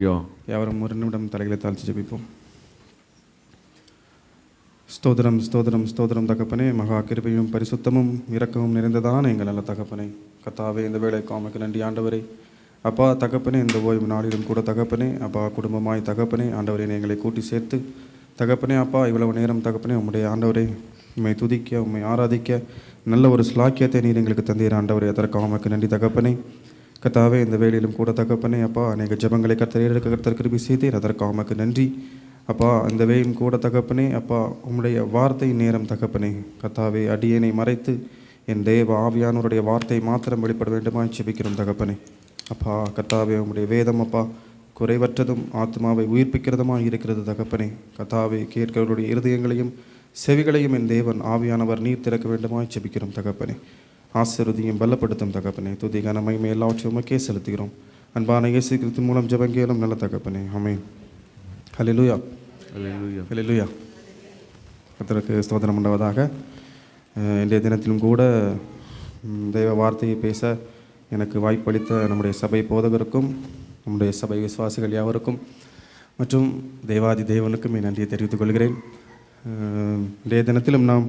ஐயோ யாவரும் ஒரு நிமிடம் தலைகளை தாழ்த்தி ஜபிப்போம். ஸ்தோதிரம் ஸ்தோதிரம் ஸ்தோதிரம் தகப்பனே மகா கிருபையும் பரிசுத்தமும் இரக்கமும் நிறைந்ததான எங்கள் நல்ல தகப்பனே. கத்தாவே இந்த வேலை காமக்கு நன்றி ஆண்டவரே. அப்பா தகப்பனே இந்த ஓய்வு நாளிலும் கூட தகப்பனே அப்பா குடும்பமாய் தகப்பனே ஆண்டவரே எங்களை கூட்டி சேர்த்து. தகப்பனே அப்பா இவ்வளவு நேரம் தகப்பனே உம்முடைய ஆண்டவரே உண்மை துதிக்க உண்மை ஆராதிக்க நல்ல ஒரு ஸ்லாக்கியத்தை நீர் எங்களுக்கு தந்தீர் ஆண்டவரே. அதற்காக உமக்கு நன்றி தகப்பனே. கத்தாவே இந்த வேலையிலும் கூட தகப்பனே அப்பா அநேக ஜெபங்களை கத்தர் கிருபி செய்தேன் அதற்காக உமக்கு நன்றி. அப்பா இந்த வேலையும் கூட தகப்பனே அப்பா உம்முடைய வார்த்தை நேரம் தகப்பனே. கத்தாவே அடியனை மறைத்து என் தேவ ஆவியானவருடைய வார்த்தை மாத்திரம் வெளிப்பட வேண்டுமா செபிக்கிறோம் தகப்பனே. அப்பா கத்தாவே உம்முடைய வேதம் அப்பா குறைவற்றதும் ஆத்மாவை உயிர்ப்பிக்கிறதுமா இருக்கிறது தகப்பனே. கத்தாவே கேட்கிறவருடைய இருதயங்களையும் செவிகளையும் என் தேவன் ஆவியானவர் நீர் திறக்க வேண்டுமா செபிக்கிறோம் தகப்பனே. ஆசிர்வதியும் பலப்படுத்தும் தகப்பனே. துதி கனமைமை எல்லாவற்றையும் உமக்கே செலுத்துகிறோம். அன்பான இயேசு கிறிஸ்து மூலம் ஜெபங்கேலும் நல்ல தகப்பனே. ஹalleluya. அல்லேலூயா ஹalleluya. கர்த்தருக்கு ஸ்தோத்திரம் உண்டாவதாக. இன்றைய தினத்திலும் கூட தெய்வ வார்த்தையை பேச எனக்கு வாய்ப்பளித்த நம்முடைய சபை போதகருக்கும் நம்முடைய சபை விசுவாசிகள் யாவருக்கும் மற்றும் தேவாதி தேவனுக்கும் என் நன்றியை தெரிவித்துக் கொள்கிறேன். இன்றைய தினத்திலும் நாம்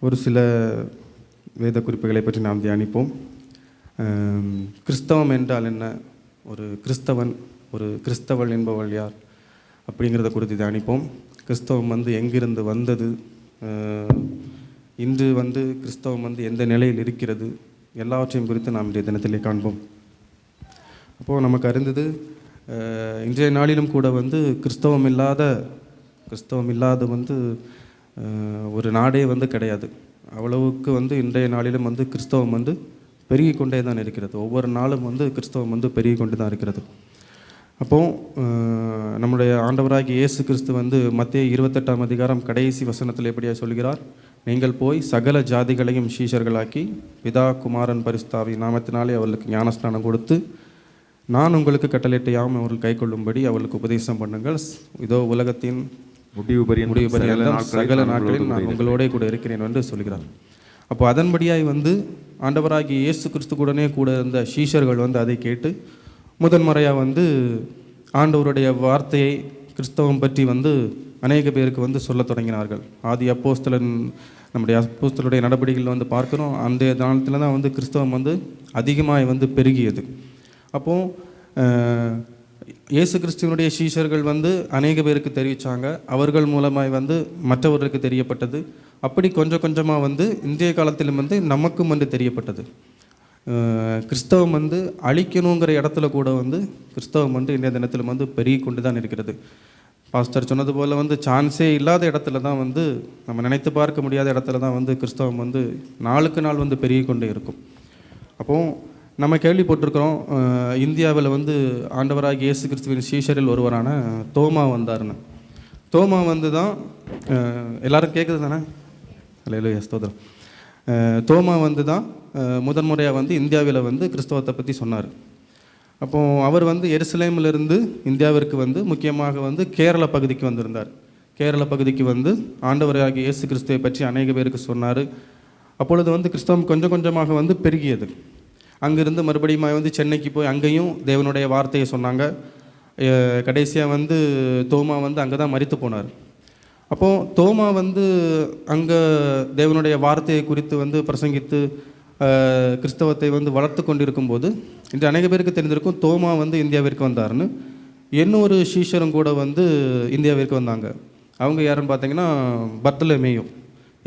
ஒரு சில வேத குறிப்புகளை பற்றி நாம் தியானிப்போம். கிறிஸ்தவம் என்றால் என்ன? ஒரு கிறிஸ்தவன் ஒரு கிறிஸ்தவள் என்பவள் யார்? அப்படிங்கிறத குறித்து தியானிப்போம். கிறிஸ்தவம் வந்து எங்கிருந்து வந்தது? இன்று வந்து கிறிஸ்தவம் வந்து எந்த நிலையில் இருக்கிறது? எல்லாவற்றையும் குறித்து நாம் இன்றைய தினத்திலே காண்போம். அப்போது நமக்கு அறிந்தது இன்றைய நாளிலும் கூட வந்து கிறிஸ்தவம் இல்லாத கிறிஸ்தவம் இல்லாத வந்து ஒரு நாடே வந்து கிடையாது. அவ்வளவுக்கு வந்து இன்றைய நாளிலும் வந்து கிறிஸ்தவம் வந்து பெருகி கொண்டே தான் இருக்கிறது. ஒவ்வொரு நாளும் வந்து கிறிஸ்தவம் வந்து பெருகி கொண்டு தான் இருக்கிறது. அப்போது நம்முடைய ஆண்டவராகி இயேசு கிறிஸ்து வந்து மத்திய இருபத்தெட்டாம் அதிகாரம் கடைசி வசனத்தில் எப்படியா சொல்கிறார்? நீங்கள் போய் சகல ஜாதிகளையும் சீஷர்களாக்கி பிதா குமாரன் பரிஸ்தாவி நாமத்தினாலே அவர்களுக்கு ஞானஸ்நானம் கொடுத்து நான் உங்களுக்கு கட்டளையிட்ட யாம் அவர்கள் கைக்கொள்ளும்படி அவர்களுக்கு உபதேசம் பண்ணுங்கள். இதோ உலகத்தின் முடிவு பரியந்தம் முடிவு நாட்களில் சகல நான் நாட்களில் உங்களோடு நான் உங்களோடே கூட இருக்கிறேன் என்று சொல்கிறார். அப்போ அதன்படியாய் வந்து ஆண்டவராகிய இயேசு கிறிஸ்துவுடனே கூட இருந்த சீஷர்கள் வந்து அதை கேட்டு முதன்முறையாக வந்து ஆண்டவருடைய வார்த்தையை கிறிஸ்தவம் பற்றி வந்து அநேக பேருக்கு வந்து சொல்லத் தொடங்கினார்கள். ஆதி அப்போஸ்தலன் நம்முடைய அப்போஸ்தலருடைய நடவடிக்கைகள் வந்து பார்க்குறோம். அந்த காலத்தில் தான் வந்து கிறிஸ்தவம் வந்து அதிகமாக வந்து பெருகியது. அப்போது இயேசு கிறிஸ்துவனுடைய சீஷர்கள் வந்து அநேக பேருக்கு தெரிவித்தாங்க அவர்கள் மூலமாய் வந்து மற்றவர்களுக்கு தெரியப்பட்டது. அப்படி கொஞ்சம் கொஞ்சமாக வந்து இன்றைய காலத்திலும் வந்து நமக்கும் வந்து தெரியப்பட்டது. கிறிஸ்தவம் வந்து அழிக்கணுங்கிற இடத்துல கூட வந்து கிறிஸ்தவம் வந்து இன்றைய தினத்திலும் வந்து பெருகி கொண்டு தான் இருக்கிறது. பாஸ்டர் சொன்னது போல் வந்து சான்ஸே இல்லாத இடத்துல தான் வந்து நம்ம நினைத்து பார்க்க முடியாத இடத்துல தான் வந்து கிறிஸ்தவம் வந்து நாளுக்கு நாள் வந்து பெருகி கொண்டே இருக்கும். அப்போது நம்ம கேள்விப்பட்டிருக்கிறோம் இந்தியாவில் வந்து ஆண்டவராக இயேசு கிறிஸ்துவின் சீஷரில் ஒருவரான தோமா வந்தாருன்னு. தோமா வந்து தான் எல்லாரும் கேட்குது தானே? இல்லை ஸ்தோத்திரம். தோமா வந்து தான் முதன்முறையாக வந்து இந்தியாவில் வந்து கிறிஸ்தவத்தை பற்றி சொன்னார். அப்போ அவர் வந்து எருசலேமிலிருந்து இந்தியாவிற்கு வந்து முக்கியமாக வந்து கேரள பகுதிக்கு வந்திருந்தார். கேரள பகுதிக்கு வந்து ஆண்டவராகிய இயேசு கிறிஸ்துவை பற்றி அநேக பேருக்கு சொன்னார். அப்பொழுது வந்து கிறிஸ்தவம் கொஞ்சம் கொஞ்சமாக வந்து பெருகியது. அங்கேருந்து மறுபடியும் வந்து சென்னைக்கு போய் அங்கேயும் தேவனுடைய வார்த்தையை சொன்னாங்க. கடைசியாக வந்து தோமா வந்து அங்கே தான் மறித்து போனார். அப்போது தோமா வந்து அங்கே தேவனுடைய வார்த்தையை குறித்து வந்து பிரசங்கித்து கிறிஸ்தவத்தை வந்து வளர்த்து கொண்டிருக்கும் போது இன்று அநேக பேருக்கு தெரிந்திருக்கும் தோமா வந்து இந்தியாவிற்கு வந்தாருன்னு இன்னொரு சீஷரும் கூட வந்து இந்தியாவிற்கு வந்தாங்க. அவங்க யாருன்னு பார்த்தீங்கன்னா பர்த்தலமேயும்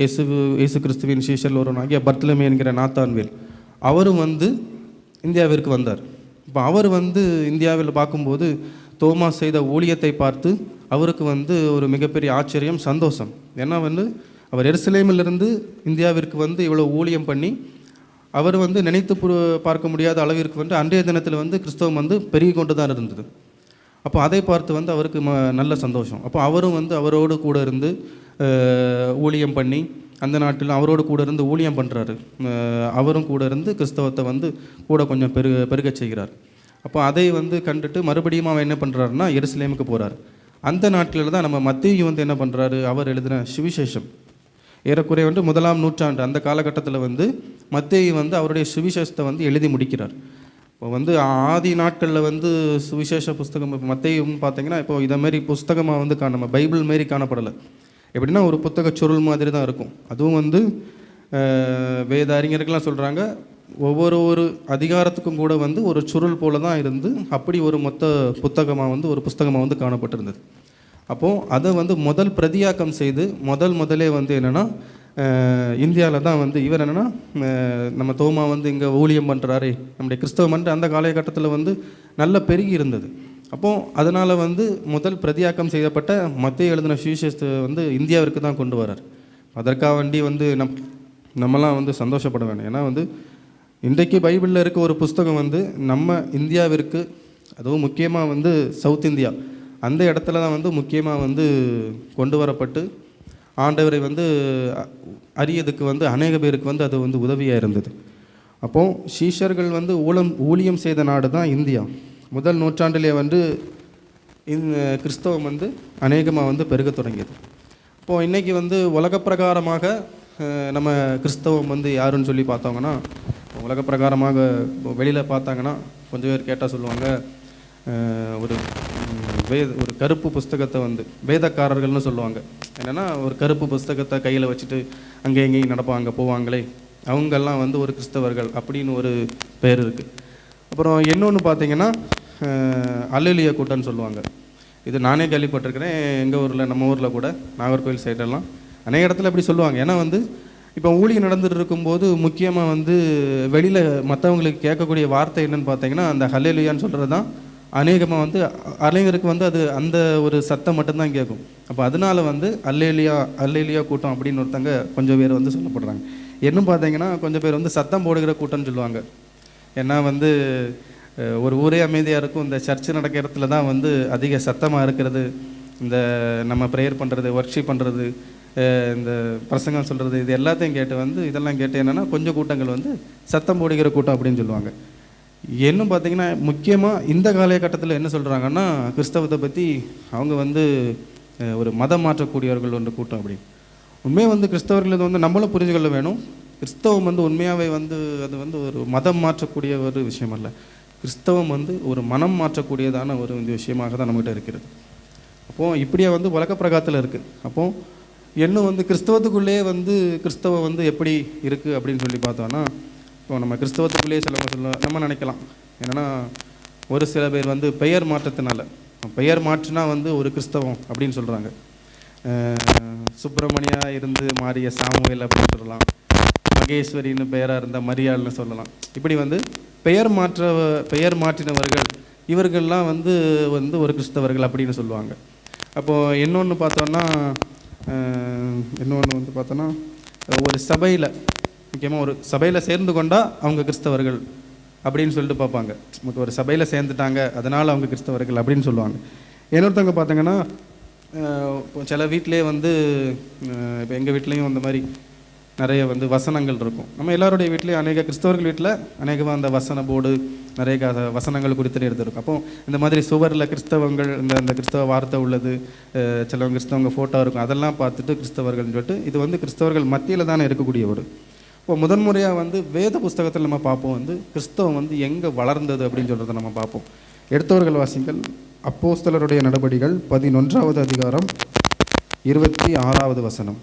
இயேசு இயேசு கிறிஸ்துவின் சீஷரில் ஒருவனாகிய பர்த்தலமே என்கிற நாத்தான்வேல். அவரும் வந்து இந்தியாவிற்கு வந்தார். இப்போ அவர் வந்து இந்தியாவில் பார்க்கும்போது தோமா செய்த ஊழியத்தை பார்த்து அவருக்கு வந்து ஒரு மிகப்பெரிய ஆச்சரியம் சந்தோஷம். ஏன்னா வந்து அவர் எருசலேமிலிருந்து இந்தியாவிற்கு வந்து இவ்வளோ ஊழியம் பண்ணி அவர் வந்து நினைத்து பார்க்க முடியாத அளவிற்கு வந்து அன்றைய தினத்தில் வந்து கிறிஸ்தவம் வந்து பெருகி கொண்டு தான் இருந்தது. அப்போ அதை பார்த்து வந்து அவருக்கு ம நல்ல சந்தோஷம். அப்போ அவரும் வந்து அவரோடு கூட இருந்து ஊழியம் பண்ணி அந்த நாட்டில் அவரோடு கூட இருந்து ஊழியம் பண்ணுறாரு அவரும் கூட இருந்து கிறிஸ்தவத்தை வந்து கூட கொஞ்சம் பெரு பெருக செய்கிறார். அப்போ அதை வந்து கண்டுட்டு மறுபடியும் அவன் என்ன பண்ணுறாருன்னா எருசலேமுக்கு போகிறார் அந்த நாட்டில் தான் நம்ம மத்தியும் வந்து என்ன பண்ணுறாரு அவர் எழுதின சுவிசேஷம். ஏறக்குறைய வந்து முதலாம் நூற்றாண்டு அந்த காலகட்டத்தில் வந்து மத்தியை வந்து அவருடைய சுவிசேஷத்தை வந்து எழுதி முடிக்கிறார். இப்போ வந்து ஆதி நாட்களில் வந்து சுவிசேஷ புஸ்தகம் மத்தையும் பார்த்தீங்கன்னா இப்போ இதை மாரி புஸ்தகமாக வந்து கா நம்ம பைபிள் மாரி காணப்படலை. எப்படின்னா ஒரு புத்தக சுருள் மாதிரி தான் இருக்கும். அதுவும் வந்து வேத அறிஞர்கள்லாம் சொல்கிறாங்க ஒவ்வொரு ஒரு அதிகாரத்துக்கும் கூட வந்து ஒரு சுருள் போல தான் இருந்து அப்படி ஒரு மொத்த புத்தகமாக வந்து ஒரு புஸ்தகமாக வந்து காணப்பட்டிருந்தது. அப்போது அதை வந்து முதல் பிரதியாக்கம் செய்து முதல் முதலே வந்து என்னென்னா இந்தியாவில் தான் வந்து இவர் என்னென்னா நம்ம தோமா வந்து இங்கே ஊழியம் பண்ணுறாரு நம்முடைய கிறிஸ்தவ மன்ற அந்த காலகட்டத்தில் வந்து நல்ல பெருகி இருந்தது. அப்போது அதனால் வந்து முதல் பிரதியாக்கம் செய்யப்பட்ட மத்திய எழுதின சுவிசேஷத்தை வந்து இந்தியாவிற்கு தான் கொண்டு வரார். அதற்காக வண்டி வந்து நம் நம்மலாம் வந்து சந்தோஷப்பட வேணும். ஏன்னா வந்து இன்றைக்கு பைபிளில் இருக்க ஒரு புஸ்தகம் வந்து நம்ம இந்தியாவிற்கு அதுவும் முக்கியமாக வந்து சவுத் இந்தியா அந்த இடத்துல தான் வந்து முக்கியமாக வந்து கொண்டு வரப்பட்டு ஆண்டவரை வந்து அரியதுக்கு அறியதுக்கு வந்து அநேக பேருக்கு வந்து அது வந்து உதவியாக இருந்தது. அப்போது சீஷர்கள் வந்து ஊழம் ஊழியம் செய்த நாடு தான் இந்தியா. முதல் நூற்றாண்டிலே வந்து இந்த கிறிஸ்தவம் வந்து அநேகமாக வந்து பெருகத் தொடங்கியது. இப்போது இன்றைக்கி வந்து உலக பிரகாரமாக நம்ம கிறிஸ்தவம் வந்து யாருன்னு சொல்லி பார்த்தோங்கன்னா உலக பிரகாரமாக வெளியில் பார்த்தாங்கன்னா கொஞ்சம் பேர் கேட்டால் சொல்லுவாங்க ஒரு வேத ஒரு கருப்பு புஸ்தகத்தை வந்து வேதக்காரர்கள்னு சொல்லுவாங்க. என்னென்னா ஒரு கருப்பு புஸ்தகத்தை கையில் வச்சுட்டு அங்கே எங்கேயும் நடப்பாங்க போவாங்களே அவங்கெல்லாம் வந்து ஒரு கிறிஸ்தவர்கள் அப்படின்னு ஒரு பேர் இருக்குது அப்புறம் இன்னொன்று பார்த்தீங்கன்னா அல்லலிய கூட்டம்னு சொல்லுவாங்க. இது நானே கேள்விப்பட்டிருக்கிறேன். எங்கள் ஊரில் நம்ம ஊரில் கூட நாகர்கோவில் சைடெல்லாம் அநேக இடத்துல இப்படி சொல்லுவாங்க. ஏன்னா வந்து இப்போ ஊழியம் நடந்துட்டு இருக்கும்போது முக்கியமாக வந்து வெளியில் மற்றவங்களுக்கு கேட்கக்கூடிய வார்த்தை என்னன்னு பார்த்தீங்கன்னா அந்த ஹல்லேலுயான்னு சொல்கிறது தான் அநேகமாக வந்து அலைஞருக்கு வந்து அது அந்த ஒரு சத்தம் மட்டும்தான் கேட்கும். அப்போ அதனால வந்து அல்லேலியா அல்லேலியா கூட்டம் அப்படின்னு ஒருத்தங்க கொஞ்சம் பேர் வந்து சொல்லப்படுறாங்க. இன்னும் பார்த்தீங்கன்னா கொஞ்சம் பேர் வந்து சத்தம் போடுகிற கூட்டம்னு சொல்லுவாங்க. ஏன்னா வந்து ஒரு ஊரே அமைதியாக இருக்கும். இந்த சர்ச்சு நடக்கிற இடத்துல தான் வந்து அதிக சத்தமாக இருக்கிறது. இந்த நம்ம ப்ரேயர் பண்ணுறது ஒர்க்ஷிப் பண்ணுறது இந்த பிரசங்கம் சொல்கிறது இது எல்லாத்தையும் கேட்டு வந்து இதெல்லாம் கேட்டு என்னென்னா கொஞ்சம் கூட்டங்கள் வந்து சத்தம் போடுகிற கூட்டம் அப்படின்னு சொல்லுவாங்க. இன்னும் பார்த்தீங்கன்னா முக்கியமாக இந்த காலகட்டத்தில் என்ன சொல்கிறாங்கன்னா கிறிஸ்தவத்தை பற்றி அவங்க வந்து ஒரு மதம் மாற்றக்கூடியவர்கள் ஒன்று கூட்டம் அப்படின்னு உண்மையாக வந்து கிறிஸ்தவர்கள் இது வந்து நம்மளும் புரிஞ்சுக்கொள்ள வேணும். கிறிஸ்தவம் வந்து உண்மையாகவே வந்து அது வந்து ஒரு மதம் மாற்றக்கூடிய ஒரு விஷயம் அல்ல. கிறிஸ்தவம் வந்து ஒரு மனம் மாற்றக்கூடியதான ஒரு இந்த விஷயமாக தான் நம்மகிட்ட இருக்கிறது. அப்போது இப்படியே வந்து உலக இருக்குது அப்போது இன்னும் வந்து கிறிஸ்தவத்துக்குள்ளேயே வந்து கிறிஸ்தவம் வந்து எப்படி இருக்குது அப்படின்னு சொல்லி பார்த்தோன்னா இப்போ நம்ம கிறிஸ்தவத்துக்குள்ளேயே சிலவங்க சொல்ல நம்ம நினைக்கலாம். என்னென்னா ஒரு சில பேர் வந்து பெயர் மாற்றத்தினால பெயர் மாற்றினா வந்து ஒரு கிறிஸ்தவம் அப்படின்னு சொல்கிறாங்க சுப்பிரமணியா இருந்து மாறிய சாமுவேல் அப்படின்னு சொல்லலாம். மகேஸ்வரின்னு பெயராக இருந்தால் மரியாள்னு சொல்லலாம். இப்படி வந்து பெயர் மாற்ற பெயர் மாற்றினவர்கள் இவர்கள்லாம் வந்து வந்து ஒரு கிறிஸ்தவர்கள் அப்படின்னு சொல்லுவாங்க. அப்போது இன்னொன்று பார்த்தோன்னா இன்னொன்று வந்து பார்த்தோன்னா ஒரு சபையில் முக்கியமாக ஒரு சபையில் சேர்ந்து கொண்டால் அவங்க கிறிஸ்தவர்கள் அப்படின்னு சொல்லிட்டு பார்ப்பாங்க. நமக்கு ஒரு சபையில் சேர்ந்துட்டாங்க அதனால் அவங்க கிறிஸ்தவர்கள் அப்படின்னு சொல்லுவாங்க. இன்னொருத்தவங்க பார்த்தீங்கன்னா இப்போ சில வீட்டிலே வந்து இப்போ எங்கள் வீட்லேயும் அந்த மாதிரி நிறைய வந்து வசனங்கள் இருக்கும். நம்ம எல்லாருடைய வீட்லேயும் அநேக கிறிஸ்தவர்கள் வீட்டில் அநேகமாக அந்த வசன போர்டு நிறைய வசனங்கள் குறித்து எடுத்திருக்கும் அப்போ இந்த மாதிரி சுவரில் கிறிஸ்தவங்கள் இந்த அந்த கிறிஸ்தவ வார்த்தை உள்ளது சிலவங்க கிறிஸ்தவங்க ஃபோட்டோ இருக்கும் அதெல்லாம் பார்த்துட்டு கிறிஸ்தவர்கள்னு சொல்லிட்டு இது வந்து கிறிஸ்தவர்கள் மத்தியில் தானே இருக்கக்கூடிய ஒரு. இப்போ முதன்முறையாக வந்து வேத புஸ்தகத்தில் நம்ம பார்ப்போம் வந்து கிறிஸ்தவம் வந்து எங்கே வளர்ந்தது அப்படின்னு சொல்கிறத நம்ம பார்ப்போம். எடுத்தவர்கள் வாசிங்கள் அப்போஸ்தலருடைய நடபடிகள் பதினொன்றாவது அதிகாரம் இருபத்தி ஆறாவது வசனம்.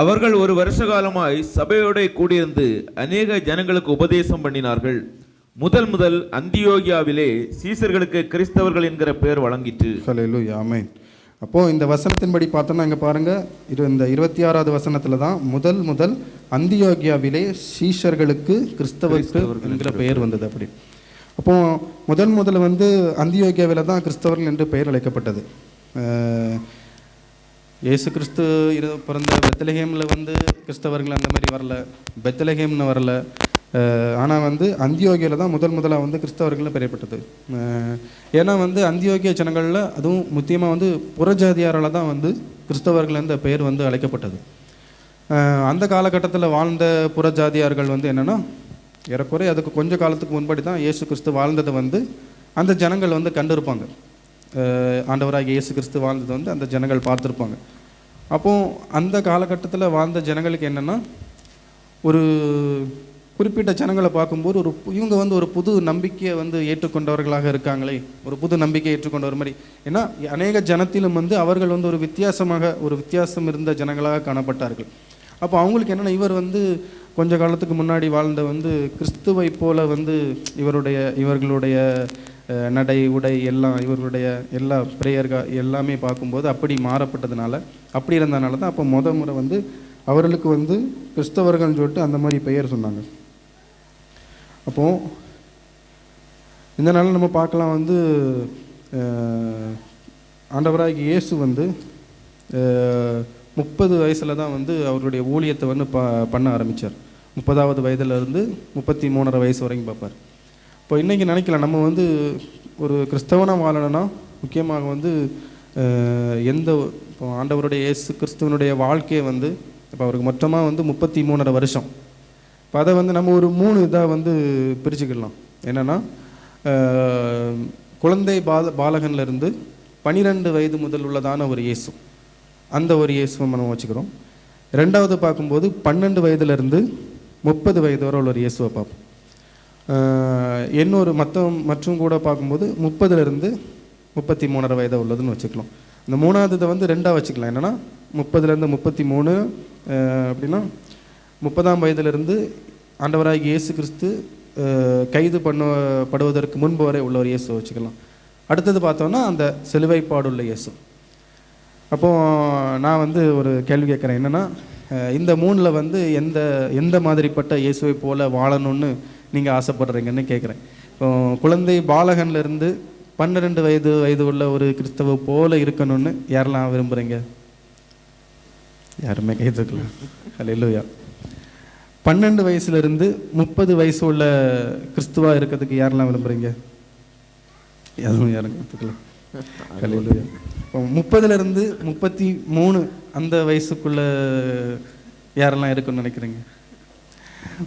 அவர்கள் ஒரு வருஷ காலமாய் சபையோட கூடியிருந்து அநேக ஜனங்களுக்கு உபதேசம் பண்ணினார்கள். முதல் முதல் அந்தியோகியாவிலே சீசர்களுக்கு கிறிஸ்தவர்கள் என்கிற பெயர் ஹalleluya ஆமென் அப்போது இந்த வசனத்தின்படி பார்த்தோம்னா இங்கே பாருங்கள் இது இந்த இருபத்தி ஆறாவது வசனத்தில் தான் முதல் முதல் அந்தியோகியாவிலே சீஷர்களுக்கு கிறிஸ்தவருக்கு என்கிற பெயர் வந்தது அப்படி. அப்போது முதன் முதல்ல வந்து அந்தியோகியாவில் தான் கிறிஸ்தவர்கள் என்று பெயர் அழைக்கப்பட்டது. ஏசு இயேசு கிறிஸ்து இரு பிறந்த பெத்தலஹேமில் வந்து கிறிஸ்தவர்கள் அந்த மாதிரி வரல பெத்தலஹேம்னு வரல. ஆனால் வந்து அந்தியோகியில் தான் முதல் முதலாக வந்து கிறிஸ்தவர்கள் பெறப்பட்டது ஏன்னா வந்து அந்தியோகிய ஜனங்களில் அதுவும் முக்கியமாக வந்து புறஜாதியாரால் தான் வந்து கிறிஸ்தவர்கள் இந்த பெயர் வந்து அழைக்கப்பட்டது. அந்த காலகட்டத்தில் வாழ்ந்த புறஜாதியார்கள் வந்து என்னென்னா ஏறக்குறைய அதுக்கு கொஞ்ச காலத்துக்கு முன்படி தான் இயேசு கிறிஸ்து வாழ்ந்ததை வந்து அந்த ஜனங்கள் வந்து கண்டிருப்பாங்க. ஆண்டவராக இயேசு கிறிஸ்து வாழ்ந்தது வந்து அந்த ஜனங்கள் பார்த்துருப்பாங்க. அப்போ அந்த காலகட்டத்தில் வாழ்ந்த ஜனங்களுக்கு என்னென்னா ஒரு குறிப்பிட்ட ஜனங்களை பார்க்கும்போது ஒரு இவங்க வந்து ஒரு புது நம்பிக்கையை வந்து ஏற்றுக்கொண்டவர்களாக இருக்காங்களே ஒரு புது நம்பிக்கையை ஏற்றுக்கொண்டவர் மாதிரி. ஏன்னா அநேக ஜனத்திலும் வந்து அவர்கள் வந்து ஒரு வித்தியாசமாக ஒரு வித்தியாசம் இருந்த ஜனங்களாக காணப்பட்டார்கள். அப்போ அவங்களுக்கு என்னென்னா இவர் வந்து கொஞ்ச காலத்துக்கு முன்னாடி வாழ்ந்த வந்து கிறிஸ்துவை போல வந்து இவருடைய இவர்களுடைய நடை உடை எல்லாம் இவர்களுடைய எல்லா பிரேயர்கா எல்லாமே பார்க்கும்போது அப்படி மாறப்பட்டதுனால அப்படி இருந்தனால தான் அப்போ முத முறை வந்து அவர்களுக்கு வந்து கிறிஸ்தவர்கள்னு சொல்லிட்டு அந்த மாதிரி பெயர் சொன்னாங்க. அப்போ இந்த நாளில் நம்ம பார்க்கலாம் வந்து ஆண்டவராகி இயேசு வந்து முப்பது வயசில் தான் வந்து அவருடைய ஊழியத்தை வந்து ப பண்ண ஆரம்பித்தார் முப்பதாவது வயதுலேருந்து முப்பத்தி மூணரை வயசு வரைக்கும் பார்ப்பார். இப்போ இன்றைக்கி நினைக்கல நம்ம வந்து ஒரு கிறிஸ்தவனாக வாழணும்னா முக்கியமாக வந்து எந்த இப்போ ஆண்டவருடைய இயேசு கிறிஸ்துவனுடைய வாழ்க்கையை வந்து இப்போ அவருக்கு மொத்தமாக வந்து முப்பத்தி மூணரை வருஷம். இப்போ அதை வந்து நம்ம ஒரு மூணு இதாக வந்து பிரிச்சுக்கிடலாம். என்னென்னா குழந்தை பால பாலகன்லேருந்து பனிரெண்டு வயது முதல் உள்ளதான ஒரு இயேசு. அந்த ஒரு இயேசுவை நம்ம வச்சுக்கிறோம். ரெண்டாவது பார்க்கும்போது பன்னெண்டு வயதுலேருந்து முப்பது வயது வரை உள்ள ஒரு இயேசுவை பார்ப்போம். இன்னொரு மற்ற மற்றும் கூட பார்க்கும்போது முப்பதுலேருந்து முப்பத்தி மூணரை வயதாக உள்ளதுன்னு வச்சுக்கலாம். இந்த மூணாவது இதை வந்து ரெண்டாக வச்சுக்கலாம். என்னென்னா முப்பதுலேருந்து முப்பத்தி மூணு அப்படின்னா முப்பதாம் வயதிலிருந்து ஆண்டவராக இயேசு கிறிஸ்து கைது பண்ண படுவதற்கு முன்பு வரை உள்ள ஒரு இயேசு வச்சுக்கலாம். அடுத்தது பார்த்தோன்னா அந்த சிலுவைப்பாடுள்ள இயேசு. அப்போது நான் வந்து ஒரு கேள்வி கேட்குறேன். என்னென்னா இந்த மூணில் வந்து எந்த எந்த மாதிரிப்பட்ட இயேசுவை போல் வாழணும்னு நீங்கள் ஆசைப்படுறீங்கன்னு கேட்குறேன் இப்போ குழந்தை பாலகன்ல இருந்து பன்னிரெண்டு வயது வயது உள்ள ஒரு கிறிஸ்தவ போல இருக்கணும்னு யாரெல்லாம் விரும்புகிறீங்க யாருமே கை தூக்கலாம் அல்லையா பன்னெண்டு வயசுல இருந்து முப்பது வயசு உள்ள கிறிஸ்துவா இருக்கிறதுக்கு யாரெல்லாம் விரும்புகிறீங்க யாரும் யாரும் கற்றுக்கலாம் கலையிலுயா இப்போ முப்பதுல இருந்து முப்பத்தி மூணு அந்த வயசுக்குள்ள யாரெல்லாம் இருக்குன்னு நினைக்கிறீங்க?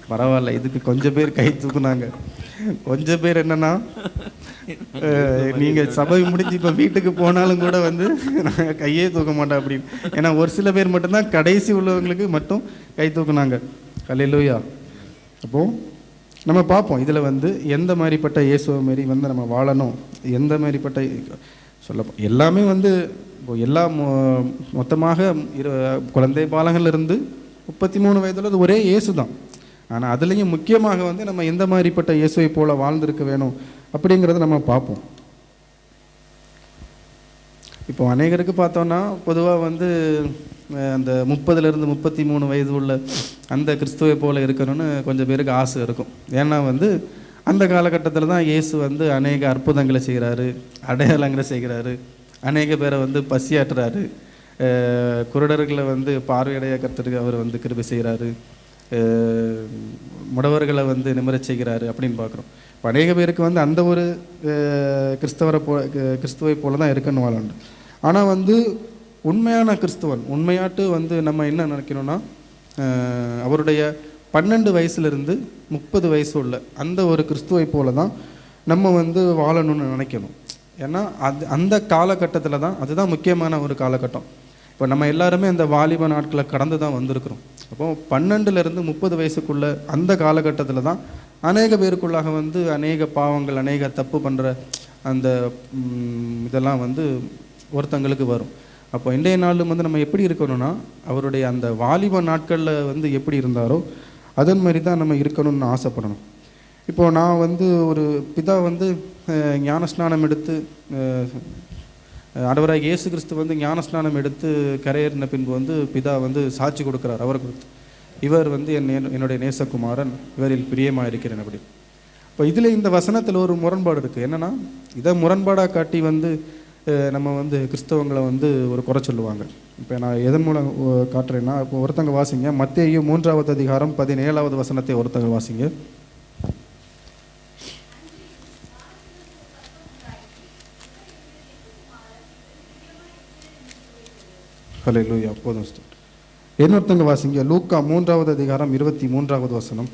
பரவாயில்ல இதுக்கு கொஞ்சம் பேர் கை தூக்குனாங்க. கொஞ்சம் பேர் என்னன்னா நீங்கள் நீங்க சபை முடிஞ்சு இப்ப வீட்டுக்கு போனாலும் கூட வந்து நாங்கள் கையே தூக்க மாட்டோம் அப்படின்னு. ஏன்னா ஒரு சில பேர் மட்டும்தான் கடைசி உள்ளவங்களுக்கு மட்டும் கை தூக்குனாங்க. கலையிலோயா அப்போ நம்ம பார்ப்போம் இதில் வந்து எந்த மாதிரிப்பட்ட இயேசுவை மாரி வந்து நம்ம வாழணும்? எந்த மாதிரிப்பட்ட சொல்லப்போ எல்லாமே வந்து இப்போ எல்லா மொ- மொத்தமாக இரு குழந்தை பாலங்கள்லேருந்து முப்பத்தி மூணு வயதில் அது ஒரே இயேசு தான் ஆனால் அதுலேயும் முக்கியமாக வந்து நம்ம எந்த மாதிரிப்பட்ட இயேசுவை போல வாழ்ந்திருக்க வேணும் அப்படிங்கிறத நம்ம பார்ப்போம். இப்போ அநேகருக்கு பார்த்தோன்னா பொதுவாக வந்து அந்த முப்பதுலேருந்து முப்பத்தி மூணு வயது உள்ள அந்த கிறிஸ்துவை போல இருக்கணும்னு கொஞ்சம் பேருக்கு ஆசை இருக்கும். ஏன்னா வந்து அந்த காலகட்டத்தில் தான் இயேசு வந்து அநேக அற்புதங்களை செய்கிறாரு அடையாளங்களை செய்கிறாரு அநேக பேரை வந்து பசியாற்றுறாரு. குருடர்களை வந்து பார்வையடைய கருத்துக்கு அவர் வந்து கிருபை செய்கிறாரு. முடவர்களை வந்து நிமிரச் செய்கிறாரு அப்படின்னு பார்க்குறோம். இப்போ அநேக பேருக்கு வந்து அந்த ஒரு கிறிஸ்தவரை போ க- கிறிஸ்துவை போல தான் இருக்குன்னு வாழண்டு ஆனால் வந்து உண்மையான கிறிஸ்துவன் உண்மையாட்டு வந்து நம்ம என்ன நினைக்கணும்னா அவருடைய பன்னெண்டு வயசுலேருந்து முப்பது வயசு உள்ள அந்த ஒரு கிறிஸ்துவை போல தான் நம்ம வந்து வாழணும்னு நினைக்கணும். ஏன்னா அது அந்த காலகட்டத்தில் தான் அதுதான் முக்கியமான ஒரு காலகட்டம். இப்போ நம்ம எல்லாருமே அந்த வாலிப நாட்களை கடந்து தான் வந்திருக்கிறோம். அப்போ பன்னெண்டுலேருந்து முப்பது வயசுக்குள்ள அந்த காலகட்டத்தில் தான் அநேக பேருக்குள்ளாக வந்து அநேக பாவங்கள் அநேக தப்பு பண்ணுற அந்த இதெல்லாம் வந்து ஒருத்தங்களுக்கு வரும். அப்போ இன்றைய நாளும் வந்து நம்ம எப்படி இருக்கணும்னா அவருடைய அந்த வாலிப நாட்களில் வந்து எப்படி இருந்தாரோ அதன் மாதிரி தான் நம்ம இருக்கணும்னு ஆசைப்படணும். இப்போ நான் வந்து ஒரு பிதா வந்து ஞானஸ்நானம் எடுத்து ஆண்டவராக இயேசு கிறிஸ்து வந்து ஞானஸ்நானம் எடுத்து கரையேறின பின்பு வந்து பிதா வந்து சாட்சி கொடுக்குறார் அவர் கொடுத்து இவர் வந்து என் நே- என்னுடைய நேசகுமாரன் இவரில் பிரியமாக இருக்கிறேன் அப்படி. இப்போ இதில் இந்த வசனத்தில் ஒரு முரண்பாடு இருக்குது என்னென்னா இதை முரண்பாடாக காட்டி வந்து நம்ம வந்து கிறிஸ்தவங்களை வந்து ஒரு குறை சொல்லுவாங்க. இப்போ நான் எதன் மூலம் காட்டுறேன்னா இப்போ ஒருத்தங்க வாசிங்க மத்தியையும் மூன்றாவது அதிகாரம் பதினேழாவது வசனத்தை ஒருத்தங்க வாசிங்க. ஹலே லூயா போதும் sister. இன்னொருத்தங்க வாசிங்க. லூக்கா மூன்றாவது அதிகாரம் இருபத்தி மூன்றாவது வசனம்.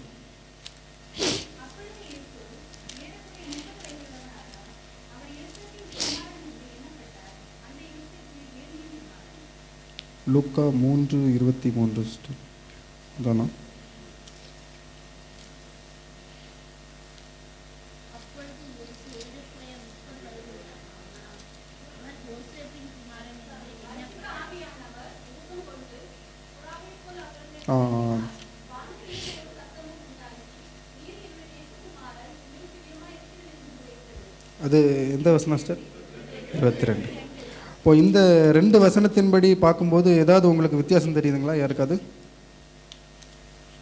லூக்கா மூன்று இருபத்தி மூன்று தானா அது எந்த வசனம் சார் இருபத்தி ரெண்டு இப்போ இந்த ரெண்டு வசனத்தின்படி பார்க்கும்போது ஏதாவது உங்களுக்கு வித்தியாசம் தெரியுதுங்களா? யாருக்காவது?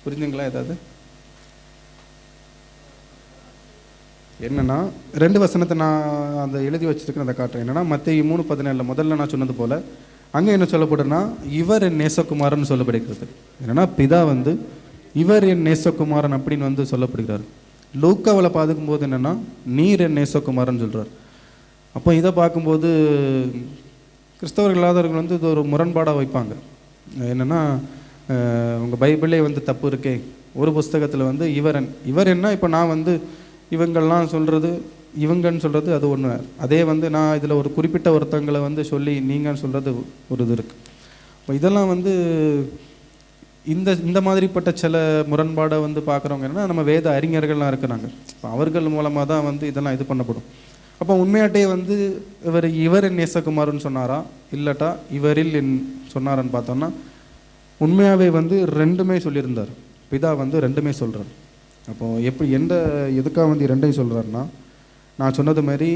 புரிஞ்சுங்களா ஏதாவது? என்னன்னா ரெண்டு வசனத்தை நான் அந்த எழுதி வச்சிருக்கேன் அதை காட்டுறேன். என்னன்னா மத்திய மூணு பதினேழுல முதல்ல நான் சொன்னது போல அங்கே என்ன சொல்லப்படுன்னா இவர் என் நேசகுமாரன் சொல்லப்படுகிறது. என்னன்னா பிதா வந்து இவர் என் நேசகுமாரன் அப்படின்னு வந்து சொல்லப்படுகிறார். லூக்காவில் பார்க்கும்போது என்னென்னா நீர் என் நேசகுமாரன் சொல்கிறார் அப்போ இதை பார்க்கும்போது கிறிஸ்தவர்கள் இல்லாதவர்கள் வந்து இது ஒரு முரண்பாடாக வைப்பாங்க. என்னென்னா உங்கள் பைபிளே வந்து தப்பு இருக்கே. ஒரு புஸ்தகத்தில் வந்து இவரன் இவர் என்ன இப்போ நான் வந்து இவங்கள்லாம் சொல்கிறது இவங்கன்னு சொல்கிறது அது ஒன்று அதே வந்து நான் இதில் ஒரு குறிப்பிட்ட ஒருத்தங்களை வந்து சொல்லி நீங்கன்னு சொல்கிறது ஒரு இது இருக்குது இப்போ இதெல்லாம் வந்து இந்த இந்த மாதிரிப்பட்ட சில முரண்பாடை வந்து பார்க்குறவங்க என்னன்னா நம்ம வேத அறிஞர்கள்லாம் இருக்கிறாங்க. இப்போ அவர்கள் மூலமாக தான் வந்து இதெல்லாம் இது பண்ணப்படும். அப்போ உண்மையாட்டே வந்து இவர் இவர் என் நேசகுமார்னு சொன்னாரா? இல்லட்டா இவரில் என் சொன்னாரான்னு பார்த்தோம்னா உண்மையாகவே வந்து ரெண்டுமே சொல்லியிருந்தார். பிதா வந்து ரெண்டுமே சொல்கிறார் அப்போது எப்படி எந்த எதுக்காக வந்து ரெண்டையும் சொல்கிறாருன்னா நான் சொன்னது மாதிரி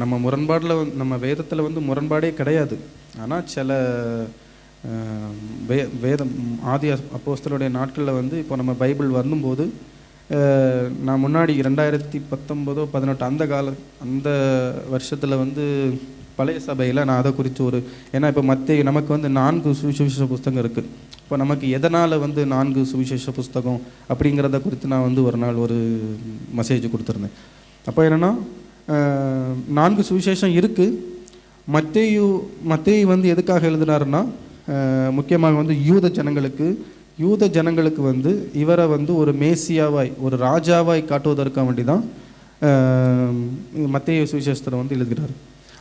நம்ம முரண்பாடில் நம்ம வேதத்தில் வந்து முரண்பாடே கிடையாது. ஆனால் சில வே வேதம் ஆதி அப்போஸ்தலுடைய நாட்களில் வந்து இப்போ நம்ம பைபிள் வரும்போது நான் முன்னாடி ரெண்டாயிரத்தி பத்தொம்போதோ பதினெட்டு அந்த கால அந்த வருஷத்தில் வந்து பழைய சபையில் நான் அதை குறித்து ஒரு ஏன்னா இப்போ மத்திய நமக்கு வந்து நான்கு சுவிசேஷ புஸ்தகம் இருக்குது இப்போ நமக்கு எதனால் வந்து நான்கு சுவிசேஷ புஸ்தகம் அப்படிங்கிறத குறித்து நான் வந்து ஒரு நாள் ஒரு மெசேஜ் கொடுத்துருந்தேன். அப்போ என்னென்னா நான்கு சுவிசேஷம் இருக்குது மத்தேயு மத்தேயு வந்து எதுக்காக எழுதினாருன்னா முக்கியமாக வந்து யூத ஜனங்களுக்கு யூத ஜனங்களுக்கு வந்து இவரை வந்து ஒரு மேசியாவாய் ஒரு ராஜாவாய் காட்டுவதற்காக வேண்டி தான் மத்திய சுவிசேஷத்தில் வந்து எழுதுகிறார்.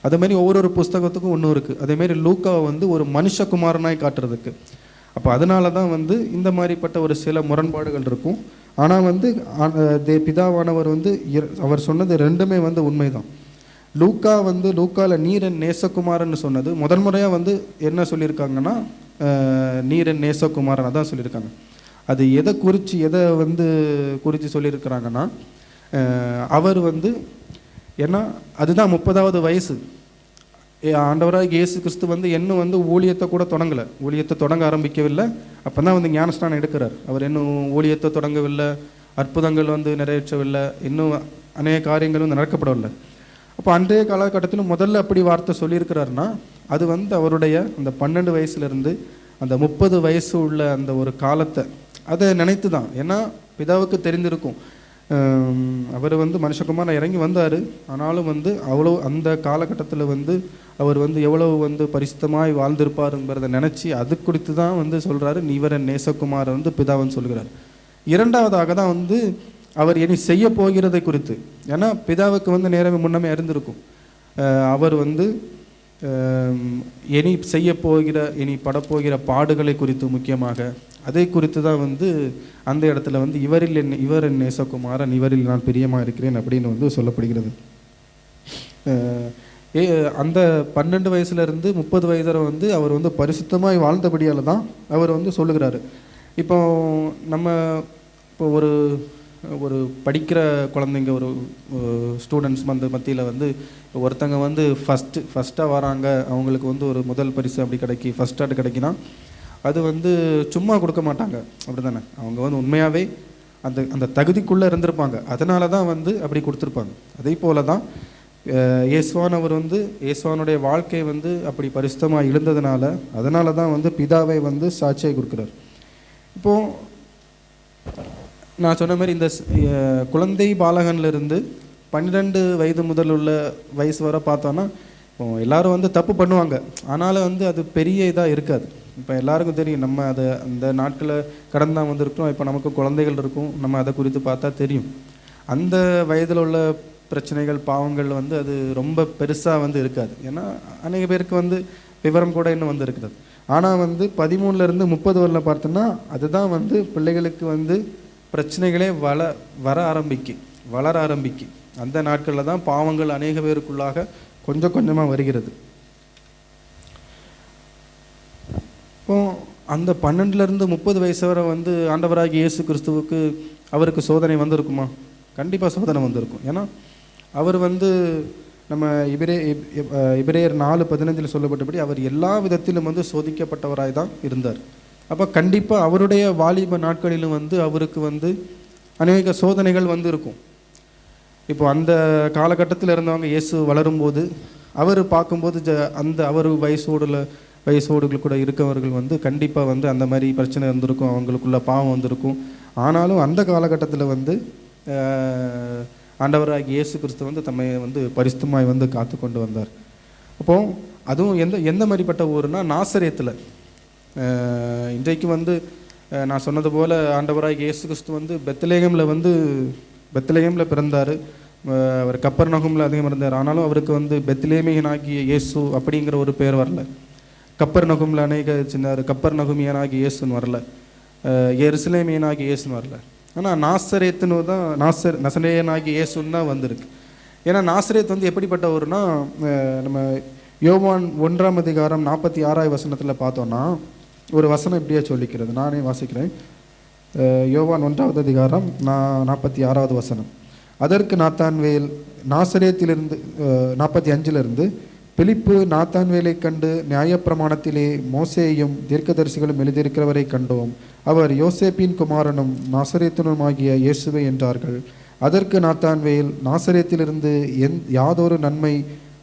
அதே மாதிரி ஒவ்வொரு புஸ்தகத்துக்கும் ஒன்றும் இருக்குது அதேமாரி லூக்காவை வந்து ஒரு மனுஷகுமாரனாய் காட்டுறதுக்கு. அப்போ அதனால தான் வந்து இந்த மாதிரிப்பட்ட ஒரு சில முரண்பாடுகள் இருக்கும். ஆனால் வந்து தே பிதாவானவர் வந்து அவர் சொன்னது ரெண்டுமே வந்து உண்மைதான். லூக்கா வந்து லூக்காவில் நீரன் நேசகுமாரன்னு சொன்னது. முதன்முறையாக வந்து என்ன சொல்லியிருக்காங்கன்னா நீரன் நேசகுமாரன் அதான் சொல்லியிருக்காங்க. அது எதை குறித்து எதை வந்து குறித்து சொல்லியிருக்கிறாங்கன்னா அவர் வந்து ஏன்னா அதுதான் முப்பதாவது வயசு. ஏ- ஆண்டவராக இயேசு கிறிஸ்து வந்து இன்னும் வந்து ஊழியத்தை கூட தொடங்கலை. ஊழியத்தை தொடங்க ஆரம்பிக்கவில்லை. அப்போ தான் வந்து ஞானஸ்தானம் எடுக்கிறார். அவர் இன்னும் ஊழியத்தை தொடங்கவில்லை. அற்புதங்கள் வந்து நிறைவேற்றவில்லை. இன்னும் அநேக காரியங்கள் வந்து நடக்கப்படவில்லை. அப்போ அன்றைய காலகட்டத்தில் முதல்ல அப்படி வார்த்தை சொல்லியிருக்கிறாருன்னா அது வந்து அவருடைய அந்த பன்னெண்டு வயசுலேருந்து அந்த முப்பது வயசு உள்ள அந்த ஒரு காலத்தை அதை நினைத்து தான் ஏன்னா பிதாவுக்கு தெரிந்திருக்கும். அவர் வந்து மனுஷகுமாரன் இறங்கி வந்தார். ஆனாலும் வந்து அவ்வளோ அந்த காலகட்டத்தில் வந்து அவர் வந்து எவ்வளவு வந்து பரிசுத்தமாய் வாழ்ந்திருப்பாருங்கிறத நினச்சி அது குறித்து தான் வந்து சொல்கிறாரு நீவரன் நேசகுமார் வந்து பிதாவன் சொல்கிறார். இரண்டாவதாக தான் வந்து அவர் இனி செய்ய போகிறதை குறித்து. ஏன்னா பிதாவுக்கு வந்து நேரமே முன்னமே அறிந்திருக்கும். அவர் வந்து இனி செய்ய போகிற இனி படப்போகிற பாடுகளை குறித்து முக்கியமாக அதை குறித்து தான் வந்து அந்த இடத்துல வந்து இவரில் என் இவர் என் நேசகுமாரன் இவரில் நான் பிரியமாக இருக்கிறேன் அப்படின்னு வந்து சொல்லப்படுகிறது. ஏ அந்த பன்னெண்டு வயசுலேருந்து முப்பது வயது வரை வந்து அவர் வந்து பரிசுத்தமாய் வாழ்ந்தபடியால் தான் அவர் வந்து சொல்லுகிறாரு. இப்போ நம்ம இப்போ ஒரு ஒரு படிக்கிற குழந்தைங்க ஒரு ஸ்டூடெண்ட்ஸ் வந்து மத்தியில் வந்து ஒருத்தங்க வந்து ஃபஸ்ட்டு ஃபஸ்ட்டாக வராங்க. அவங்களுக்கு வந்து ஒரு முதல் பரிசு அப்படி கிடைக்கி ஃபஸ்ட் ஆர்ட் கிடைக்கினா அது வந்து சும்மா கொடுக்க மாட்டாங்க. அப்படி தானே அவங்க வந்து உண்மையாகவே அந்த அந்த தகுதிக்குள்ளே இருந்திருப்பாங்க. அதனால தான் வந்து அப்படி கொடுத்துருப்பாங்க. அதே போல தான் இயேசுவான் அவர் வந்து இயேசுவானுடைய வாழ்க்கை வந்து அப்படி பரிசுத்தமாக இருந்ததுனால அதனால தான் வந்து பிதாவை வந்து சாட்சியை கொடுக்குறார். இப்போது நான் சொன்ன மாதிரி இந்த ஸ்- குழந்தை பாலகன்லேருந்து பன்னிரெண்டு வயது முதல் உள்ள வயசு வரை பார்த்தோன்னா இப்போ எல்லாரும் வந்து தப்பு பண்ணுவாங்க. ஆனாலும் வந்து அது பெரிய இதாக இருக்காது. இப்போ எல்லாருக்கும் தெரியும் நம்ம அதை அந்த நாட்களை கடந்து தான் வந்திருக்கிறோம். இப்போ நமக்கு குழந்தைகள் இருக்கும். நம்ம அதை குறித்து பார்த்தா தெரியும். அந்த வயதில் உள்ள பிரச்சனைகள் பாவங்கள் வந்து அது ரொம்ப பெருசாக வந்து இருக்காது. ஏன்னா அநேக பேருக்கு வந்து விவரம் கூட இன்னும் வந்து இருக்கிறது ஆனால் வந்து பதிமூணுலேருந்து முப்பது வரல பார்த்தோன்னா அதுதான் வந்து பிள்ளைகளுக்கு வந்து பிரச்சனைகளே வள வர ஆரம்பிக்கு வளர ஆரம்பிக்கு. அந்த நாட்களில் தான் பாவங்கள் அநேக பேருக்குள்ளாக கொஞ்சம் கொஞ்சமாக வருகிறது. இப்போ அந்த பன்னெண்டுலேருந்து முப்பது வயசு வரை வந்து ஆண்டவராகி இயேசு கிறிஸ்துவுக்கு அவருக்கு சோதனை வந்திருக்குமா? கண்டிப்பாக சோதனை வந்திருக்கும். ஏன்னா அவர் வந்து நம்ம இபிரே இப்- இபிரேயர் நாலு பதினஞ்சில் சொல்லப்பட்டபடி அவர் எல்லா விதத்திலும் வந்து சோதிக்கப்பட்டவராய் தான் இருந்தார். அப்போ கண்டிப்பாக அவருடைய வாலிப நாட்களிலும் வந்து அவருக்கு வந்து அநேக சோதனைகள் வந்து இருக்கும் இப்போ அந்த காலகட்டத்தில் இருந்தவங்க இயேசு வளரும்போது அவர் பார்க்கும்போது ஜ அந்த அவர் வயசோடுல வயசோடு கூட இருக்கவர்கள் வந்து கண்டிப்பாக வந்து அந்த மாதிரி பிரச்சனை இருந்திருக்கும் அவங்களுக்குள்ள பாவம் வந்திருக்கும். ஆனாலும் அந்த காலகட்டத்தில் வந்து ஆண்டவராக இயேசு கிறிஸ்து வந்து தம்மை வந்து பரிசுத்தமாய் வந்து காத்து கொண்டு வந்தார். அப்போ அதுவும் எந்த எந்த மாதிரிப்பட்ட ஊர்னா நாசரேத்தில். இன்றைக்கு வந்து நான் சொன்னது போல் ஆண்டவராக இயேசு கிறிஸ்து வந்து பெத்தலேகமில் வந்து பெத்லேகமில் பிறந்தார். அவர் கப்பர் நகமில் அதிகம் இருந்தார். ஆனாலும் அவருக்கு வந்து பெத்திலேமியனாகிய இயேசு அப்படிங்கிற ஒரு பேர் வரல. கப்பர் நகுமில் அநேக சின்னார் கப்பர் நகுமியனாகி இயேசுன்னு வரல. எருசலேமியனாகி இயேசுன்னு வரல. ஆனால் நாசரேத்துன்னு தான் நாசர் நசனேயனாகி இயேசுன்னு தான் வந்திருக்கு. ஏன்னா நாசரேத் வந்து எப்படிப்பட்ட நம்ம யோவான் ஒன்றாம் அதிகாரம் நாற்பத்தி ஆறாவது வசனத்தில் பார்த்தோன்னா ஒரு வசனம் இப்படியே சொல்லிக்கிறது. நானே வாசிக்கிறேன். யோவான் ஒன்றாவது அதிகாரம் நான் நாற்பத்தி ஆறாவது வசனம். அதற்கு நாத்தான்வேல் நாசரேத்திலிருந்து நாற்பத்தி அஞ்சிலிருந்து பிலிப்பு நாத்தான்வேலை கண்டு நியாயப்பிரமாணத்திலே மோசேயும் தீர்க்கதரிசிகளும் எழுதியிருக்கிறவரை கண்டோம். அவர் யோசேப்பின் குமாரனும் நாசரேத்தனுமாகிய இயேசுவை என்றார்கள். அதற்கு நாத்தான்வேல் நாசரேத்திலிருந்து எந் யாதொரு நன்மை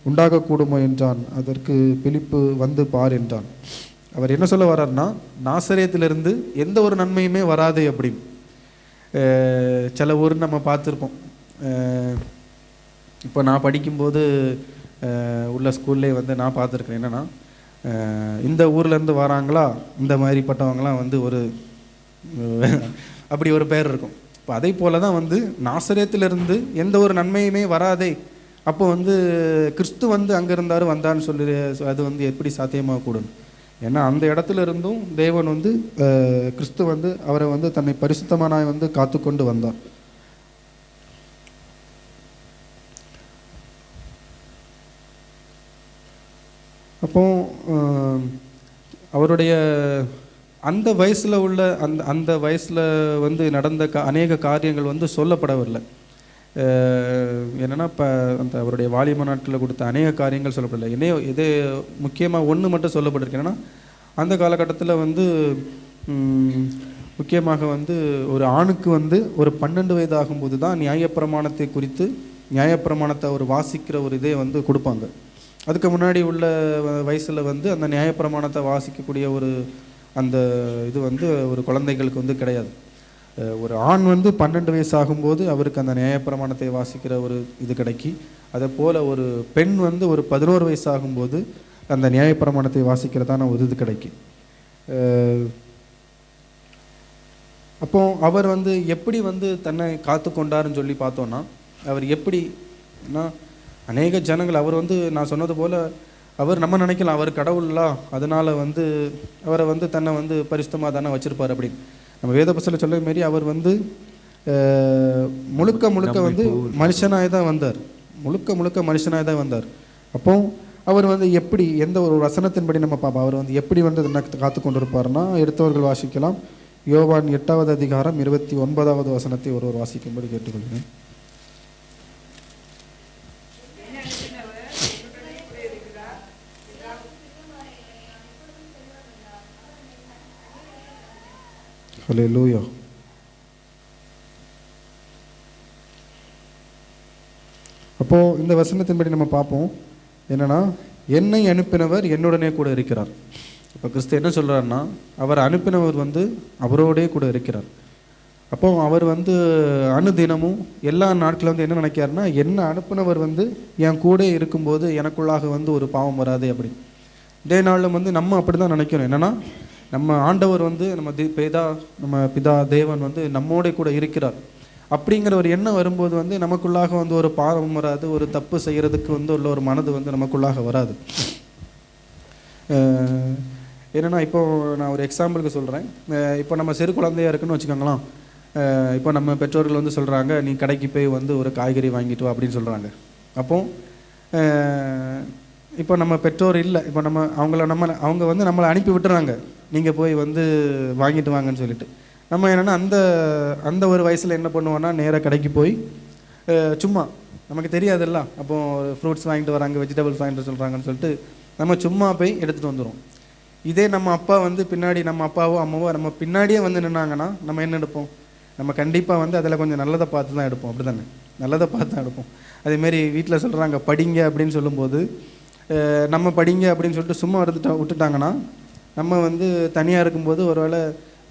உண்டாகக்கூடுமோ? என்றான். அதற்கு பிலிப்பு வந்து பார் என்றான். அவர் என்ன சொல்ல வர்றாருன்னா நாசரியத்திலிருந்து எந்த ஒரு நன்மையுமே வராது அப்படின்னு சில ஊர் நம்ம பார்த்துருப்போம். இப்போ நான் படிக்கும்போது உள்ள ஸ்கூல்லே வந்து நான் பார்த்துருக்கேன் என்னென்னா இந்த ஊர்லேருந்து வராங்களா இந்த மாதிரிப்பட்டவங்களாம் வந்து ஒரு அப்படி ஒரு பேர் இருக்கும். இப்போ அதே போல தான் வந்து நாசரியத்திலிருந்து எந்த ஒரு நன்மையுமே வராதே. அப்போ வந்து கிறிஸ்து வந்து அங்கே இருந்தார் வந்தான்னு சொல்லி அது வந்து எப்படி சாத்தியமாக கூடணும் ஏன்னா அந்த இடத்துல இருந்தும் தேவன் வந்து அஹ், கிறிஸ்து வந்து அவரை வந்து தன்னை பரிசுத்தமானாய் வந்து காத்துக்கொண்டு வந்தார். அப்போ அவருடைய அந்த வயசில் உள்ள அந்த அந்த வயசில் வந்து நடந்த க அநேக காரியங்கள் வந்து சொல்லப்படவில்லை. என்னன்னா இப்போ அந்த அவருடைய வாலிப நாட்களில் கொடுத்த அநேக காரியங்கள் சொல்லப்படல. என்னையோ இது முக்கியமாக ஒன்று மட்டும் சொல்லப்பட்டிருக்கு. அந்த காலகட்டத்தில் வந்து முக்கியமாக வந்து ஒரு ஆணுக்கு வந்து ஒரு பன்னெண்டு வயது ஆகும்போது தான் நியாயப்பிரமாணத்தை குறித்து நியாயப்பிரமாணத்தை அவர் வாசிக்கிற ஒரு இதே வந்து கொடுப்பாங்க. அதுக்கு முன்னாடி உள்ள வ- வந்து அந்த நியாயப்பிரமாணத்தை வாசிக்கக்கூடிய ஒரு அந்த இது வந்து ஒரு குழந்தைகளுக்கு வந்து கிடையாது. ஒரு ஆண் வந்து பன்னெண்டு வயசு ஆகும்போது அவருக்கு அந்த நியாயப்பிரமாணத்தை வாசிக்கிற ஒரு இது கிடைக்கி அதே போல் ஒரு பெண் வந்து ஒரு பதினோரு வயசு ஆகும்போது அந்த நியாயப்பிரமாணத்தை வாசிக்கிறதான ஒரு இது கிடைக்கும் அப்போ அவர் வந்து எப்படி வந்து தன்னை காத்து கொண்டாருன்னு சொல்லி பார்த்தோன்னா அவர் எப்படின்னா அநேக ஜனங்கள் அவர் வந்து நான் சொன்னது போல் அவர் நம்ம நினைக்கலாம் அவர் கடவுள்லா அதனால் வந்து அவரை வந்து தன்னை வந்து பரிசுத்தமாக தானே வச்சுருப்பார் அப்படின்னு. நம்ம வேத புஸ்தகத்தில் சொல்ல மாரி அவர் வந்து முழுக்க முழுக்க வந்து மனுஷனாய் தான் வந்தார். முழுக்க முழுக்க மனுஷனாய் தான் வந்தார். அப்போ அவர் வந்து எப்படி எந்த ஒரு வசனத்தின்படி நம்ம பார்ப்போம்? அவர் வந்து எப்படி வந்து தன்னை காத்து கொண்டிருப்பார்னா எடுத்தவர்கள் வாசிக்கலாம். யோவான் எட்டாவது அதிகாரம் இருபத்தி ஒன்பதாவது வசனத்தை ஒருவர் வாசிக்கும்படி கேட்டுக்கொள்கிறேன். ஹalleluya அப்போ இந்த வசனத்தின்படி நம்ம பார்ப்போம். என்னன்னா என்னை அனுப்பினவர் என்னுடனே கூட இருக்கிறார். இப்போ கிறிஸ்து என்ன சொல்கிறாருன்னா அவர் அனுப்பினவர் வந்து அவரோடே கூட இருக்கிறார். அப்போ அவர் வந்து அணுதினமும் எல்லா நாட்களும் வந்து என்ன நினைக்கிறாருன்னா என்ன அனுப்பினவர் வந்து என் கூட இருக்கும்போது எனக்குள்ளாக வந்து ஒரு பாவம் வராது அப்படி இதே நாளில் வந்து நம்ம அப்படி தான் நினைக்கிறோம் என்னென்னா நம்ம ஆண்டவர் வந்து நம்ம தி- பிதா நம்ம பிதா தேவன் வந்து நம்மோட கூட இருக்கிறார். அப்படிங்கிற ஒரு எண்ணம் வரும்போது வந்து நமக்குள்ளாக வந்து ஒரு பாவம் வராது ஒரு தப்பு செய்கிறதுக்கு வந்து உள்ள ஒரு மனது வந்து நமக்குள்ளாக வராது. என்னென்னா இப்போ நான் ஒரு எக்ஸாம்பிளுக்கு சொல்கிறேன் இப்போ நம்ம சிறு குழந்தையா இருக்குன்னு வச்சுக்கோங்களேன். இப்போ நம்ம பெற்றோர்கள் வந்து சொல்கிறாங்க நீ கடைக்கு போய் வந்து ஒரு காய்கறி வாங்கிட்டு வா அப்படின்னு சொல்கிறாங்க அப்போது இப்போ நம்ம பெற்றோர் இல்லை. இப்போ நம்ம அவங்கள நம்ம அவங்க வந்து நம்மளை அனுப்பி விட்டுறாங்க. நீங்கள் போய் வந்து வாங்கிட்டு வாங்கன்னு சொல்லிட்டு. நம்ம என்னென்னா அந்த அந்த ஒரு வயசில் என்ன பண்ணுவோன்னா நேராக கடைக்கு போய் சும்மா நமக்கு தெரியாதுல்ல. அப்போ ஃப்ரூட்ஸ் வாங்கிட்டு வராங்க வெஜிடபிள்ஸ் வாங்கிட்டு சொல்கிறாங்கன்னு சொல்லிட்டு நம்ம சும்மா போய் எடுத்துகிட்டு வந்துடும் இதே நம்ம அப்பா வந்து பின்னாடி நம்ம அப்பாவோ அம்மாவோ நம்ம பின்னாடியே வந்து நின்னாங்கன்னா நம்ம என்ன எடுப்போம்? நம்ம கண்டிப்பாக வந்து அதில் கொஞ்சம் நல்லதை பார்த்து தான் எடுப்போம். அப்படி தானே நல்லதை பார்த்து தான் எடுப்போம் அதேமாரி வீட்டில் சொல்கிறாங்க படிங்க அப்படின்னு சொல்லும்போது நம்ம படிங்க அப்படின்னு சொல்லிட்டு சும்மா எடுத்துட்டா விட்டுட்டாங்கன்னா நம்ம வந்து தனியாக இருக்கும்போது ஒருவேளை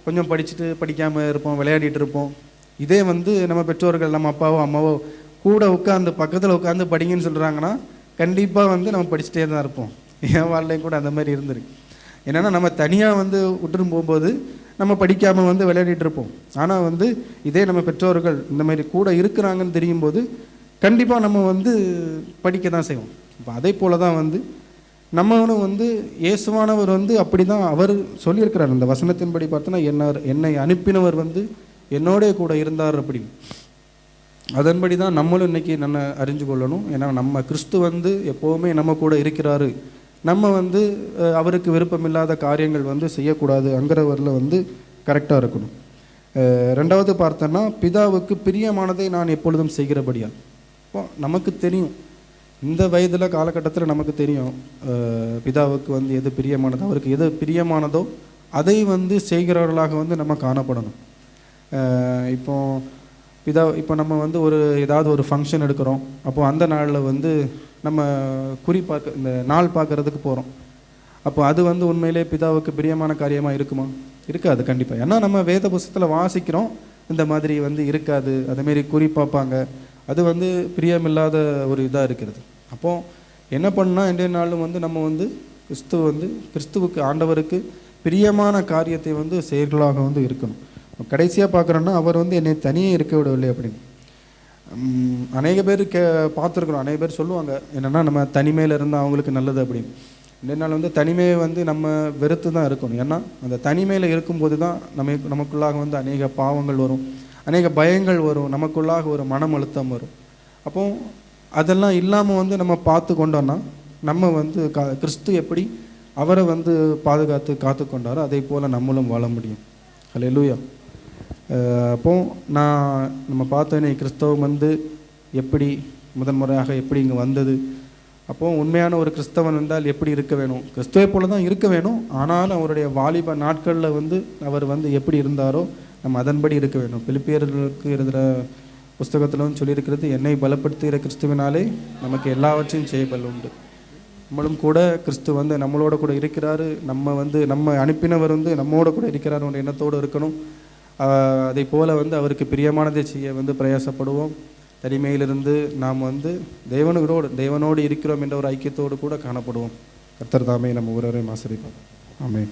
கொஞ்சம் படிச்சுட்டு படிக்காமல் இருப்போம் விளையாடிட்டு இருப்போம். இதே வந்து நம்ம பெற்றோர்கள் நம்ம அப்பாவோ அம்மாவோ கூட உட்காந்து பக்கத்தில் உட்காந்து படிங்கன்னு சொல்கிறாங்கன்னா கண்டிப்பாக வந்து நம்ம படிச்சுட்டே தான் இருப்போம். என் வாழ்லையும் கூட அந்த மாதிரி இருந்திருக்கு. என்னென்னா நம்ம தனியாக வந்து விட்டுட்டு போகும்போது நம்ம படிக்காமல் வந்து விளையாடிட்டு இருப்போம். ஆனால் வந்து இதே நம்ம பெற்றோர்கள் இந்த மாதிரி கூட இருக்கிறாங்கன்னு தெரியும் போது கண்டிப்பாக நம்ம வந்து படிக்க தான் செய்வோம். இப்போ அதே போல தான் வந்து நம்மளும் வந்து இயேசுவானவர் வந்து அப்படி தான் அவர் சொல்லியிருக்கிறார். அந்த வசனத்தின்படி பார்த்தோன்னா என்ன என்னை அனுப்பினவர் வந்து என்னோட கூட இருந்தார் அப்படின்னு அதன்படி தான் நம்மளும் இன்னைக்கு நம்ம அறிஞ்சு கொள்ளணும். ஏன்னா நம்ம கிறிஸ்து வந்து எப்போவுமே நம்ம கூட இருக்கிறாரு. நம்ம வந்து அவருக்கு விருப்பமில்லாத காரியங்கள் வந்து செய்யக்கூடாது அங்கிறவரில் வந்து கரெக்டாக இருக்கணும். ரெண்டாவது பார்த்தோன்னா பிதாவுக்கு பிரியமானதை நான் எப்பொழுதும் செய்கிறபடியா இப்போ நமக்கு தெரியும். இந்த வயதில் காலகட்டத்தில் நமக்கு தெரியும் பிதாவுக்கு வந்து எது பிரியமானதோ அவருக்கு எது பிரியமானதோ அதை வந்து செய்கிறவர்களாக வந்து நம்ம காணப்படணும். இப்போ பிதா இப்போ நம்ம வந்து ஒரு ஏதாவது ஒரு ஃபங்க்ஷன் எடுக்கிறோம் அப்போ அந்த நாளில் வந்து நம்ம குறி பார்க்க இந்த நாள் பார்க்கறதுக்கு போகிறோம் அப்போ அது வந்து உண்மையிலே பிதாவுக்கு பிரியமான காரியமாக இருக்குமா? இருக்காது கண்டிப்பாக ஏன்னா நம்ம வேத புஸ்தத்தில் வாசிக்கிறோம் இந்த மாதிரி வந்து இருக்காது அதேமாரி குறி பார்ப்பாங்க. அது வந்து பிரியமில்லாத ஒரு இதாக இருக்கிறது. அப்போது என்ன பண்ணால் இன்றைய நாளும் வந்து நம்ம வந்து கிறிஸ்துவ வந்து கிறிஸ்துவுக்கு ஆண்டவருக்கு பிரியமான காரியத்தை வந்து செயல்களாக வந்து இருக்கணும். கடைசியாக பார்க்குறோன்னா அவர் வந்து என்னை தனியே இருக்க விடவில்லை அப்படின்னு. அநேக பேர் கே பார்த்துருக்குறோம். அநேக பேர் சொல்லுவாங்க என்னென்னா நம்ம தனிமையில் இருந்தால் அவங்களுக்கு நல்லது அப்படின்னு. இன்றைய நாள் வந்து தனிமையை வந்து நம்ம வெறுத்து தான் இருக்கணும். ஏன்னா அந்த தனிமையில் இருக்கும்போது தான் நம்ம நமக்குள்ளாக வந்து அநேக பாவங்கள் வரும். அநேக பயங்கள் வரும் நமக்குள்ளாக ஒரு மனம் அழுத்தம் வரும். அப்போ அதெல்லாம் இல்லாமல் வந்து நம்ம பார்த்து கொண்டோன்னா நம்ம வந்து கா கிறிஸ்து எப்படி அவரை வந்து பாதுகாத்து காத்து கொண்டாரோ அதே போல் நம்மளும் வாழ முடியும். ஹலோ லூயா அப்போ நான் நம்ம பார்த்தோன்னே கிறிஸ்தவம் வந்து எப்படி முதன் முறையாக எப்படி இங்கே வந்தது? அப்போ உண்மையான ஒரு கிறிஸ்தவன் என்றால் எப்படி இருக்க வேணும்? கிறிஸ்துவை போல தான் இருக்க வேணும். ஆனாலும் அவருடைய வாலிப நாட்களில் வந்து அவர் வந்து எப்படி இருந்தாரோ நம்ம அதன்படி இருக்க வேண்டும். பிலிப்பியர்களுக்கு எழுதுகிற புஸ்தகத்திலும் சொல்லியிருக்கிறது என்னை பலப்படுத்துகிற கிறிஸ்துவினாலே நமக்கு எல்லாவற்றையும் செய்யப்பல் உண்டு. நம்மளும் கூட கிறிஸ்து வந்து நம்மளோட கூட இருக்கிறாரு. நம்ம வந்து நம்ம அனுப்பினவர் வந்து நம்மோட கூட இருக்கிறாருன்ற எண்ணத்தோடு இருக்கணும். ஆஹ் அதை வந்து அவருக்கு பிரியமானதை செய்ய வந்து பிரயாசப்படுவோம். தனிமையிலிருந்து நாம் வந்து தேவனோடு தேவனோடு இருக்கிறோம் என்ற ஒரு ஐக்கியத்தோடு கூட காணப்படுவோம். கர்த்தர் தாமே நம்ம ஒருவரையும் ஆசிரிப்பார் ஆமே